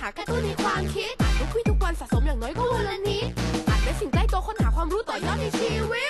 หากระตุ้นในความคิดอ่านทุกวี่ทุกวันสะสมอย่างน้อยก็วันละนิดอ่านเป็นสิ่งใกล้ตัวค้นหาความรู้ต่อยอดในชีวิต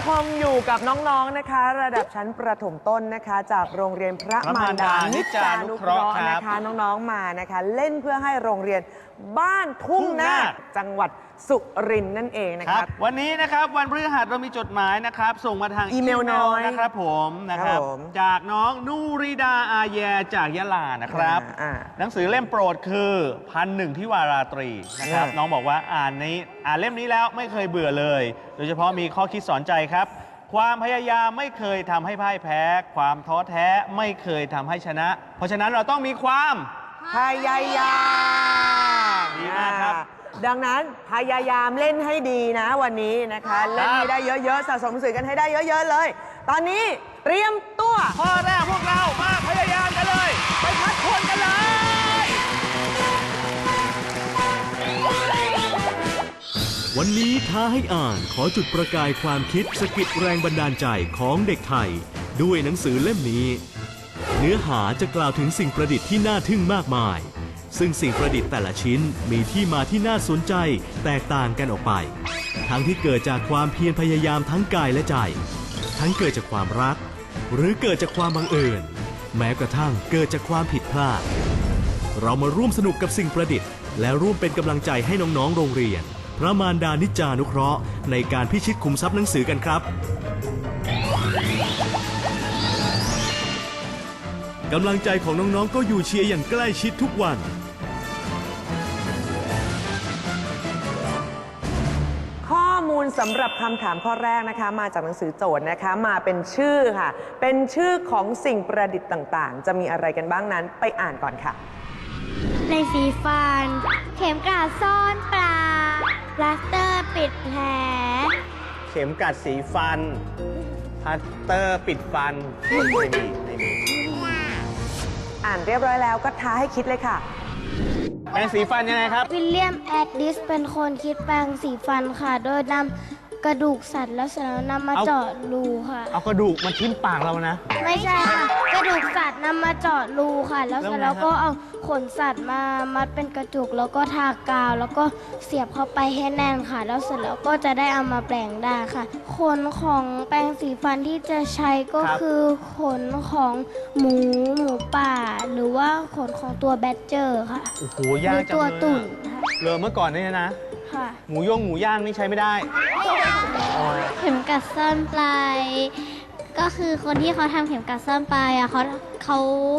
ยังคงอยู่กับน้องๆนะคะ ระดับชั้นประถมต้นนะคะ จากโรงเรียนพระพระารรมามดาดานิจจานุเคราะห์นิจจานุเคราะห์ครับนะคะ น้องๆมานะคะ เล่นเพื่อให้โรงเรียนบ้านทุ่งนาคทุ่งนาคจังหวัด สุรินทร์นั่นเองนะคครัรับ บ วันนี้นะครับวันพฤหัสเรามีจดหมายนะครับ ส่งมาทางอีเมลน้อยนะครับผมนะครับ ครับผมจากน้องนูริดาอาแยจากยะลานะครับอ่าหนังสือเล่มโปรดคือพันหนึ่งที่วาราตรีนะครับ อ่า น้องบอกว่าอ่านนี้อ่านเล่มนี้แล้วไม่เคยเบื่อเลย โดยเฉพาะมีข้อคิดสอนใจครับ ความพยายามไม่เคยทำให้พ่ายแพ้ ความท้อแท้ไม่เคยทำให้ชนะ เพราะฉะนั้นเราต้องมีความ พยายามดีมากครับ อ่ ดังนั้นพยายามเล่นให้ดีนะวันนี้นะคะเล่นให้ได้เยอะๆสะสมสื่อกันให้ได้เยอะๆเลย ตอนนี้เตรียมตัวข้อแรกพวกเรามาพยายามกันเลย ไปพัดทวนกันเลยวันนี้ท้าให้อ่านขอจุดประกายความคิดสะกิดแรงบันดาลใจของเด็กไทย ด้วยหนังสือเล่มนี้ เนื้อหาจะกล่าวถึงสิ่งประดิษฐ์ที่น่าทึ่งมากมาย ซึ่งสิ่งประดิษฐ์แต่ละชิ้นมีที่มาที่น่าสนใจแตกต่างกันออกไป ทั้งที่เกิดจากความเพียรพยายามทั้งกายและใจ ทั้งเกิดจากความรัก หรือเกิดจากความบังเอิญ แม้กระทั่งเกิดจากความผิดพลาด เรามาร่วมสนุกกับสิ่งประดิษฐ์ และร่วมเป็นกำลังใจให้น้องๆ โรงเรียน พระมารดานิจานุเคราะห์ ในการพิชิตคุมทรัพย์หนังสือกันครับ กำลังใจของน้องๆ ก็อยู่เชียร์อย่างใกล้ชิดทุกวัน ข้อมูลสำหรับคำถามข้อแรกนะคะ มาจากหนังสือโจทย์นะคะมาเป็นชื่อค่ะ เป็นชื่อของสิ่งประดิษฐ์ต่างๆ จะมีอะไรกันบ้างนั้นไปอ่านก่อนค่ะ ในสีฟัน เข็มกลัดซ่อนปลาพลาสเตอร์ปิดแผล เข็มกัดสีฟันพัตเตอร์ปิดฟันไม่มีไม่มี อ่านเรียบร้อยแล้วก็ท้าให้คิดเลยค่ะ แปรงสีฟันยังไงครับ วิลเลียมแอดดิสเป็นคนคิดแปลงสีฟันค่ะ โดยนำ กระดูกสัตว์แล้วเสร็จแล้วนำมาเอา เจาะรูค่ะ เอากระดูกมาทิ่มปากเรานะ ไม่ใช่ค่ะกระดูกสัตว์นำมาเจาะรูค่ะ แล้วเสร็จแล้แล้ววไงครับ ก็เอาขนสัตว์มามัดเป็นกระจุกแล้วก็ทากาว แล้วก็เสียบเข้าไปให้แน่นค่ะ แล้วเสร็จแล้วก็จะได้เอามาแปลงได้ค่ะ ขนของแปรงสีฟันที่จะใช้ก็คือขนของหมูหมูป่า หรือว่าขนของตัวแบดเจอร์ค่ะโอ้โหหยารืกจังตัวเลยตุ่นอะค่ะ เลอเมื่อก่อนเนี่ยนะ ค่ะ หมูย่งหมูย่างนี่ใช้ไม่ได้ เข็มกัดซ่อนปลาย ก็คือคนที่เขาทำเข็มกัดซ่อนปลายอะเขาเขา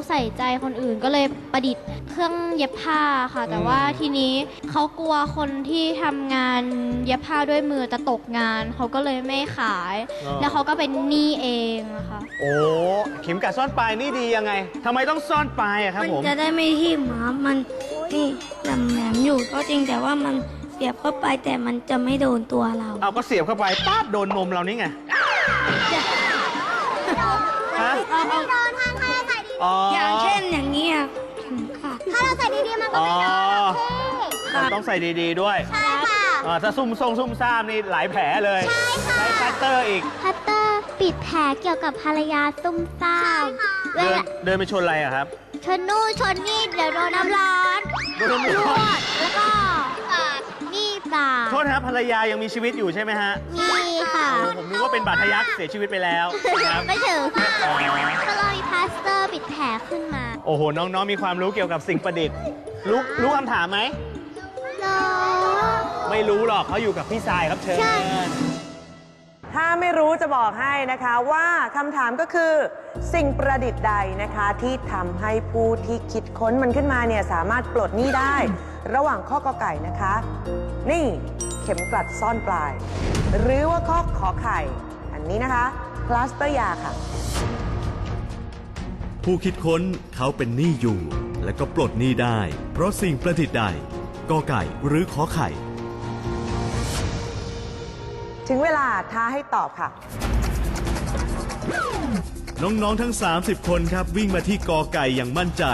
ใส่ใจคนอื่นก็เลยประดิษฐ์เครื่องเย็บผ้าค่ะ แต่ว่าทีนี้เขากลัวคนที่ทำงานเย็บผ้าด้วยมือจะตกงาน เขาก็เลยไม่ขาย อ๋อ แล้วเขาก็เป็นหนี้เองอะค่ะ โอ้เข็มกัดซ่อนปลายนี่ดียังไงทำไมต้องซ่อนปลายอะครับมันผมจะได้ไม่ทิ่มครับ มันนี่แหลมๆอยู่ก็จริงแต่ว่ามันเสียบเข้าไปแต่มันจะไม่โดนตัวเรา เอาก็เสียบเข้าไปปั๊บโดนนมเรานี่ไงฮะอ๋ออย่างเช่นอย่างนี้ยค่ะถ้าเราใส่ดีๆมันก็อ๋อไม่โดนต้องใส่ดีๆด้วยใช่ค่ะอ่าถ้าซุ่มทรงซุ่มซ่ามนี่หลายแผลเลยใช้คัตเตอร์อีกพัตเตอร์ปิดแผลเกี่ยวกับภรรยาซุ่มซ่ามเวเดินลาเดินไปชนอะไรอะครับชนนู่นชนนี่เดี๋ยวโดนน้ำร้อนโดนน้ำลร้วอนด โทษนะครับภรรยายังมีชีวิตอยู่ใช่ไหมฮะมีค่ะ โอ้ผมนึกว่าเป็นบาดทะยักเสียชีวิตไปแล้วนะครับไม่ถึงอ๋อก็เลยมีพลาสเตอร์ปิดแผลขึ้นมาโอ้โห น้องๆมีความรู้เกี่ยวกับสิ่งประดิษฐ์รู้รู้คำถามไหมเนาะไม่รู้หรอกเขาอยู่กับพี่ทรายครับเชิญ ใช่ ถ้าไม่รู้จะบอกให้นะคะว่าคำถามก็คือ สิ่งประดิษฐ์ใดนะคะ ที่ทำให้ผู้ที่คิดค้นมันขึ้นมาเนี่ยสามารถปลดหนี้ได้ ระหว่างข้อกอไก่นะคะ นี่เข็มกลัดซ่อนปลาย หรือว่าข้อขอไข่ อันนี้นะคะพลาสเตอร์ยาค่ะ ผู้คิดค้นเขาเป็นหนี้อยู่ และก็ปลดหนี้ได้ เพราะสิ่งประดิษฐ์ใดกอไก่หรือขอไข่ ถึงเวลาท้าให้ตอบค่ะ น้องๆทั้ง 30 คนครับวิ่งมาที่กอไก่อย่างมั่นใจ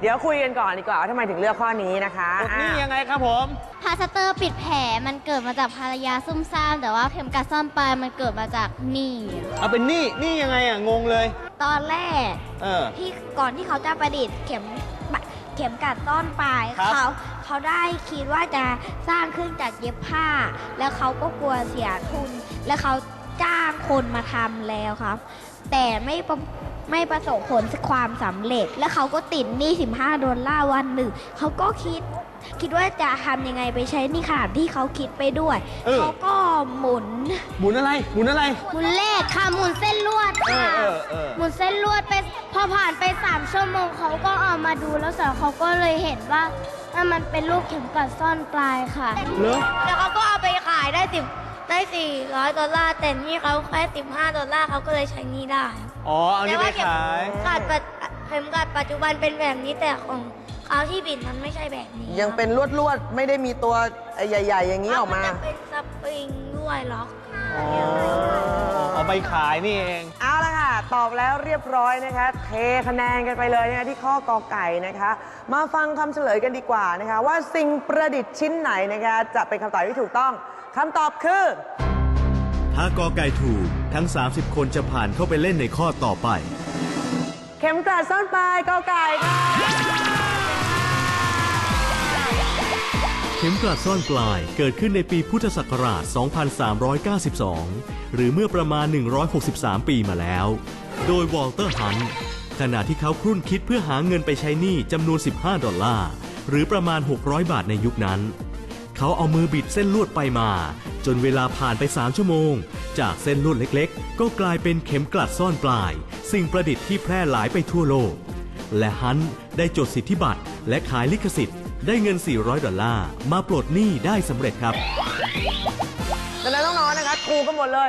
เดี๋ยวคุยกันก่อนดีกว่าว่าทำไมถึงเลือกข้อนี้นะคะนี่อะยังไงครับผม พลาสเตอร์ปิดแผลมันเกิดมาจากภรรยาซุ่มซ่าม แต่ว่าเข็มกัดซ่อนปลายมันเกิดมาจากหนี้เอาเป็นนี่นี่ยังไงอะงงเลย ตอนแรกเออ ที่ก่อนที่เขาจะประดิษฐ์เข็มบะเข็มกัดต้นปลายครับ เขาเขาได้คิดว่าจะสร้างขึ้นจากเย็บผ้า แล้วเขาก็กลัวเสียทุน แล้วเขาจ้างคนมาทำแล้วครับ แต่ไม่ประ ไม่ประสบผลความสำเร็จ แล้วเขาก็ติดหนี้ 15 ดอลลาร์วันหนึ่ง เขาก็คิด คิดว่าจะทำยังไงไปใช้หนี่ขนาดที่เขาคิดไปด้วย เออ เขาก็หมุน หมุนอะไร หมุนอะไร หมุนเลขค่ะหมุนเส้นลวดเอค่ะอเออเออ หมุนเส้นลวดไปพอผ่านไป3ชั่วโมงเขาก็เอามาดูแล้วเสร็จเขาก็เลยเห็นว่าว่ามันเป็นลูกเข็มกัดซ่อนปลายค่ะ เหรอ แล้วเขาก็เอาไปขายได้สิบได้สี่ร้อยดอลลาร์แต่นี่เขาแค่สิบห้าดอลลาร์เขาก็เลยใช้หนี่ได้ อ๋อ เอานี่ไปขายกัดปัจเข็มกัดปัจจุบันเป็นแบบนี้แต่ของเขาที่บิดมันไม่ใช่แบบนี้ยังเป็นลวดลวดๆไม่ได้มีตัวใหญ่ ๆ อย่างนี้ออกมา นจะเป็นสปริงด้วยล็อกอ๋อเอาไปขายนี่เอง เอาละค่ะ ตอบแล้วเรียบร้อยนะคะ เทคะแนนกันไปเลยนะคะที่ข้อกอไก่นะคะ มาฟังคำเฉลยกันดีกว่านะคะ ว่าสิ่งประดิษฐ์ชิ้นไหนนะคะ จะเป็นคำตอบที่ถูกต้องคำตอบคือ ถ้ากอไก่ถูกทั้ง 30 คนจะผ่านเข้าไปเล่นในข้อต่อไป เข็มกลัดซ่อนปลายกอไก่ค่ะเข็มกลัดซ่อนปลายเกิดขึ้นในปีพุทธศักราช 2392 หรือเมื่อประมาณ 163 ปีมาแล้ว โดยวอลเตอร์ฮันต์ขณะที่เขาครุ่นคิดเพื่อหาเงินไปใช้หนี้จำนวน 15 ดอลลาร์ หรือประมาณ 600 บาทในยุคนั้น เขาเอามือบิดเส้นลวดไปมา จนเวลาผ่านไป 3 ชั่วโมง จากเส้นลวดเล็กๆ ก็กลายเป็นเข็มกลัดซ่อนปลาย สิ่งประดิษฐ์ที่แพร่หลายไปทั่วโลก และฮันได้จดสิทธิบัตรและขายลิขสิทธิ์ ได้เงิน 400 ดอลลาร์มาปลดหนี้ได้สำเร็จครับดังนั้นน้องๆ นะคะถูกกันหมดเลย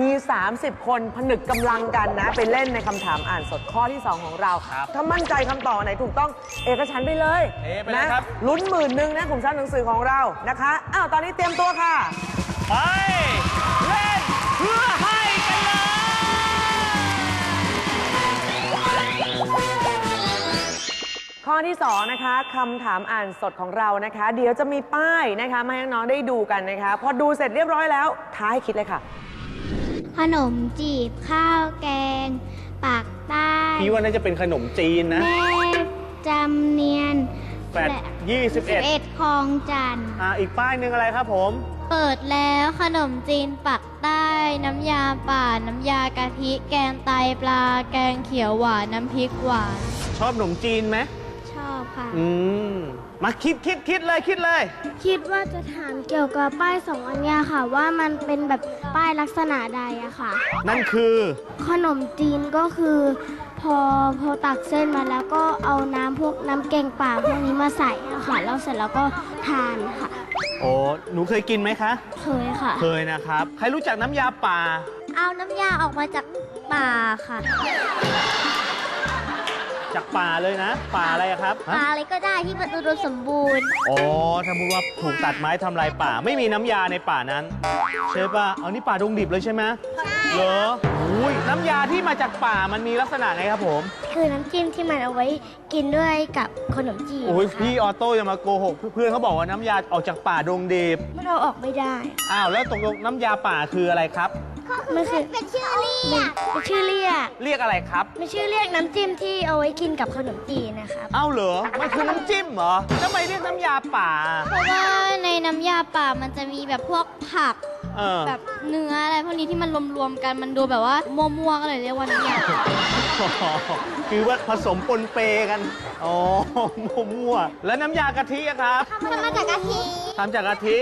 มี 30 คนผนึกกำลังกันนะ ไปเล่นในคำถามอ่านสดข้อที่ 2 ของเรา ครับถ้ามั่นใจคำตอบไหนถูกต้องเอกฉันท์ไปเลยเอะไปเลยนะครับ ลุ้นหมื่นหนึ่งนะกลุ่มชั้นหนังสือของเรานะคะอ้าวตอนนี้เตรียมตัวค่ะ ไป เล่นเพื่อให้กันเลยข้อที่ 2 นะคะคำถามอ่านสดของเรานะคะ เดี๋ยวจะมีป้ายนะคะมาให้น้องๆได้ดูกันนะคะ พอดูเสร็จเรียบร้อยแล้วท้ายคิดเลยค่ะ ขนมจีบข้าวแกง ปากใต้พี่ว่าน่าจะเป็นขนมจีนนะแม่จำเนียนแปดยี่สิบเอ็ดเอ็ดคลองจันทร์อ่าอีกป้ายหนึ่งอะไรครับผม เปิดแล้วขนมจีนปักใต้ น้ำยาป่า น้ำยากะทิ แกงไตปลา แกงเขียวหวาน น้ำพริกหวาน ชอบขนมจีนไหมชอบค่ะ อืม มาคิดคิดคิดเลยคิดเลย คิดว่าจะถามเกี่ยวกับป้ายสองอันเนี้ยค่ะ ว่ามันเป็นแบบป้ายลักษณะใดอะค่ะ นั่นคือ ขนมจีนก็คือ พอพอตักเส้นมาแล้วก็เอาน้ำพวกน้ำแกงป่าพวกนี้มาใส่อะค่ะแล้วเสร็จแล้วก็ทานค่ะโอ้หนูเคยกินไหมคะ เคยค่ะ เคยนะครับ ใครรู้จักน้ำยาป่า เอาน้ำยาออกมาจากป่าค่ะ จากป่าเลยนะ ป่าอะไรอะครับป่าฮะอะไรก็ได้ที่มันอุดมสมบูรณ์ อ๋อถ้าพูดว่าถูกตัดไม้ทำลายป่า ไม่มีน้ำยาในป่านั้น ใช่ป่ะเอานี่ป่าดงดิบเลยใช่ไหมใช่เหรออุ้ยน้ำยาที่มาจากป่ามันมีลักษณะไงครับผมคือน้ำจิ้มที่มันเอาไว้กินด้วยกับขนมจีนโอ้ยค่ะพี่ออโต้อย่ามาโกหกเพื่อนเขาบอกว่าน้ำยาออกจากป่าดงดิบมันเอาออกไม่ได้ อ้าวแล้วตกลงน้ำยาป่าคืออะไรครับ มันคือเป็นชื่อเรียกเป็นชื่อเรียกเรียกอะไรครับเป็นชื่อเรียกน้ำจิ้มที่เอาไว้กินกับขนมจีนนะคะเอ้าเหรอมันคือน้ำจิ้มเหรอทำไมเรียกน้ำยาป่า เพราะว่าในน้ำยาป่ามันจะมีแบบพวกผัก เออ แบบเนื้ออะไรพวกนี้ที่มันรวมๆกันมันดูแบบว่ามั่วๆก็เลยเรียกว่าน้ำยาป่าคือว่าผสมปนเปกัน อ๋อ มั่วๆแล้วน้ำยากะทิอะครับ ทำมาจากกะทิทำจากกะทิ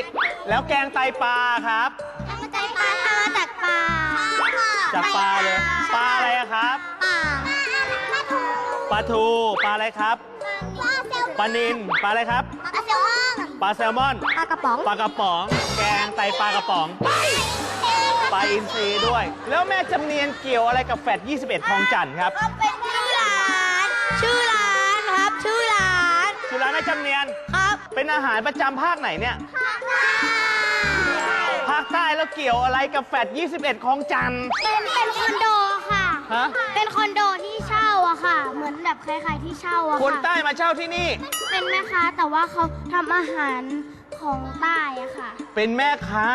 แล้วแกงไตปลาครับ ทำมาจากปลาทำมาจากปลาจากปลาเลย ปลาอะไรอะครับ ปลาปลาทู ปลาอะไรครับปลานิน ปลาอะไรครับ ปลาแซลมอนปลาแซลมอน ปลากระป๋อง ปลากระป๋อง แกงไตปลากระป๋อง ปลาอินทรีด้วย แล้วแม่จำเนียนเกี่ยวอะไรกับแฟด21ทองจันทร์ครับเป็นชื่อร้าน ชื่อร้านครับ ชื่อร้านชื่อร้านแม่จำเนียน ครับเป็นอาหารประจำภาคไหนเนี่ย ภาคใต้แล้วเกี่ยวอะไรกับแฟด21ของจันทร์ เป็นเป็นคอนโดค่ะ ฮะ เป็นคอนโดที่เช่า อะค่ะ เหมือนแบบคล้ายๆที่เช่าอะคนค่ะ ใต้มาเช่าที่นี่ เป็นแม่ค้าแต่ว่าเขาทำอาหารของใต้อะค่ะ เป็นแม่ค้า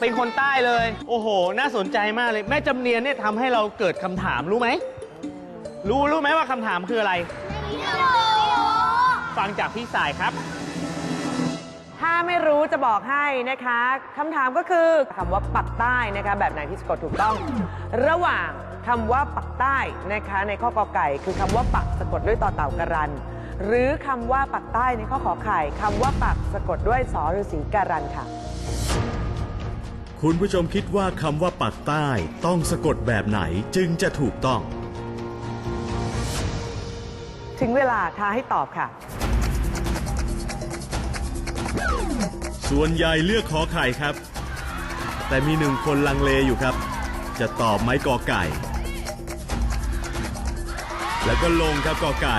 เป็นคนใต้เลย โอ้โห น่าสนใจมากเลย แม่จำเนียนเนี่ยทำให้เราเกิดคำถามรู้ไหม รู้รู้ไหมว่าคำถามคืออะไร ฟังจากพี่สายครับ ถ้าไม่รู้จะบอกให้นะคะคำถามก็คือคำว่าปักใต้นะคะ แบบไหนที่สะกดถูกต้อง ระหว่าง คำว่าปักใต้นะคะในข้อกอไก่ คือคำว่าปักสะกดด้วยต่อเต่ากระรัน หรือคำว่าปักใต้ในข้อขอไข่คำว่าปักสะกดด้วยสอฤาษีการันค่ะ คุณผู้ชมคิดว่าคำว่าปักใต้ต้องสะกดแบบไหนจึงจะถูกต้อง ถึงเวลาท้าให้ตอบค่ะ ส่วนใหญ่เลือกขอไข่ครับ แต่มีหนึ่งคนลังเลอยู่ครับ จะตอบไหมกอไก่ แล้วก็ลงครับกอไก่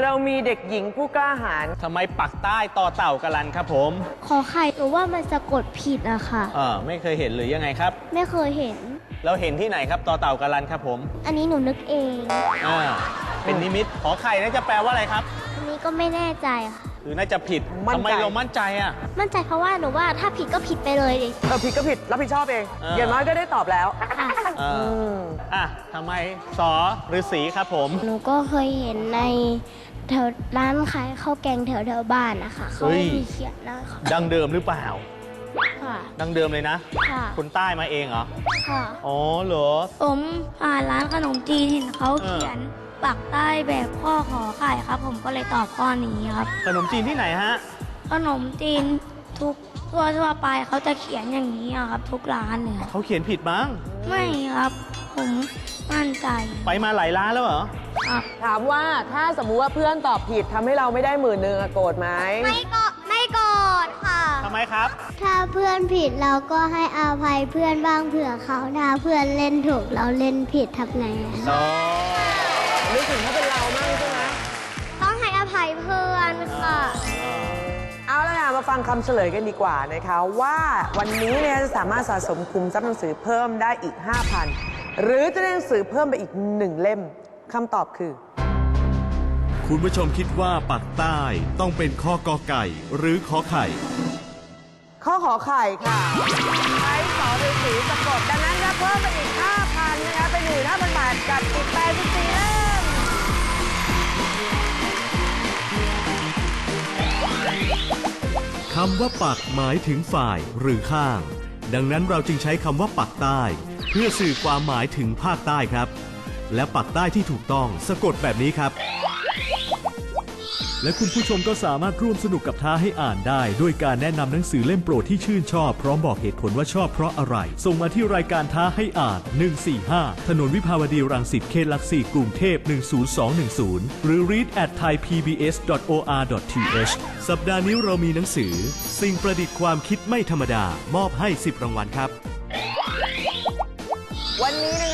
เรามีเด็กหญิงผู้กล้าหาญทำไมปักใต้ต่อเต่ากะลันครับผม ขอไข่หรือว่ามันสะกดผิดอะค่ะ เออไม่เคยเห็นหรือยังไงครับ ไม่เคยเห็น เราเห็นที่ไหนครับต่อเต่ากะลันครับผมอันนี้หนูนึกเอง อ่าเป็นนิมิตขอไข่น่าจะแปลว่าอะไรครับ อันนี้ก็ไม่แน่ใจค่ะ หรือน่าจะผิดมั่นใจ ทำไมเรามั่นใจอะ มั่นใจเพราะว่าหนูว่าถ้าผิดก็ผิดไปเลยดิเออผิดก็ผิดรับผิดชอบเอง เออออ ย่างน้อยก็ได้ตอบแล้ว อะเออมอะทำไมสอฤาษีครับผม หนูก็เคยเห็นในแถวร้านขายข้าวแกงแถวแถวๆบ้านนะคะเขาเฮ้ย มีเขียนนะคะดังเดิมหรือเปล่า ค่ะดังเดิมเลยนะ ค่ะคนใต้มาเองเหรอ ค่ะ อ๋อเหรอ ผมผ่านร้านขนมจีนเห็นเขาเออเขียน ปักใต้แบบข้อขอไข่ครับ ผมก็เลยตอบข้อนี้ครับ ขนมจีนที่ไหนฮะ ขนมจีนทุกทั่วทั่วไปเขาจะเขียนอย่างนี้อะครับ ทุกร้านเลยครับเขาเขียนผิดมั้งไม่ครับ ผมมั่นใจไปมาหลายร้านแล้วเหรอ ครับ ถามว่าถ้าสมมุติว่าเพื่อนตอบผิดทำให้เราไม่ได้หมื่นหนึ่งอะโกรธไหม ไม่กดไม่กดค่ะ ทำไมครับ ถ้าเพื่อนผิดเราก็ให้อภัยเพื่อนบ้างเผื่อเขาถ้าเพื่อนเล่นถูกเราเล่นผิดทำไงอะอ๋อ ฟังคำเฉลยกันดีกว่านะคะว่าวันนี้เนี่ยจะสามารถสะสมคุมทรัพย์หนังสือเพิ่มได้อีก 5,000 หรือจะได้หนังสือเพิ่มไปอีกหนึ่งเล่มคำตอบคือ คุณผู้ชมคิดว่าปักใต้ต้องเป็นข้อกอไก่หรือขอไข่ ข้อขอไข่ค่ะใช้สอฤาษีสะกดดังนั้นรับเพิ่มไปอีก 5,000นะคะเป็น15,000บาทกับอีก84เล่ม คำว่าปักหมายถึงฝ่ายหรือข้าง ดังนั้นเราจึงใช้คำว่าปักใต้ เพื่อสื่อความหมายถึงภาคใต้ครับ และปักใต้ที่ถูกต้องสะกดแบบนี้ครับ และคุณผู้ชมก็สามารถร่วมสนุกกับท้าให้อ่านได้ ด้วยการแนะนำหนังสือเล่มโปรดที่ชื่นชอบ พร้อมบอกเหตุผลว่าชอบเพราะอะไร ส่งมาที่รายการท้าให้อ่าน 145 ถนนวิภาวดีรังสิตเขตหลักสี่กรุงเทพ 10210 หรือ read at thaipbs.or.th สัปดาห์นี้เรามีหนังสือ สิ่งประดิษฐ์ความคิดไม่ธรรมดา มอบให้ 10 รางวัลครับ วันนี้นะ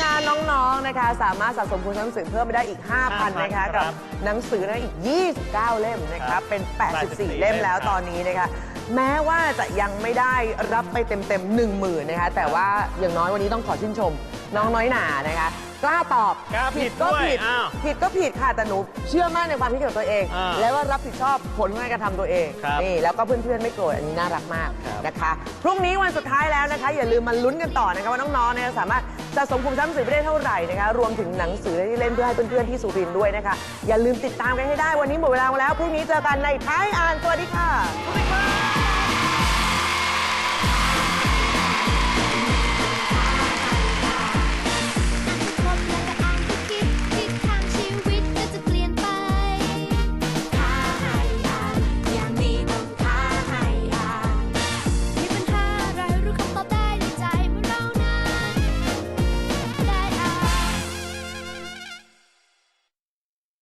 คะ น้องๆนะคะสามารถสะสมคุณหนังสือเพิ่มไปได้อีก 5,000 นะคะครักับบหนังสือนะอีก 29 เล่มนะครัคะบเป็น84 84 เล่มแล้วเล่มครับตอนนี้นะคะแม้ว่าจะยังไม่ได้รับไปเต็มๆ1 0,000นะคะแต่ว่าอย่างน้อยวันนี้ต้องขอชื่นชมน้องน้อยหนานะคะ กล้าตอบกล้าผิดก็ด้วยผิด อ้าวผิดก็ผิดค่ะแต่หนูเชื่อมั่นในความคิดของตัวเอง อ่าแล้วว่ารับผิดชอบผลของการกระทำตัวเองครับนี่แล้วก็เพื่อนๆไม่โกรธอันนี้น่ารักมากครับ นะคะพรุ่งนี้วันสุดท้ายแล้วนะคะ อย่าลืมมาลุ้นกันต่อนะคะว่าน้องๆเนี่ยสามารถสะสมคุมทรัพย์หนังสือไปได้เท่าไหร่นะคะรวมถึงหนังสือที่เล่นเพื่อให้เพื่อนๆที่สุรินทร์ด้วยนะคะอย่าลืมติดตามกันให้ได้วันนี้หมดเวลาแล้วพรุ่งนี้เจอกันในท้ายอ่านสวัสดีค่ะ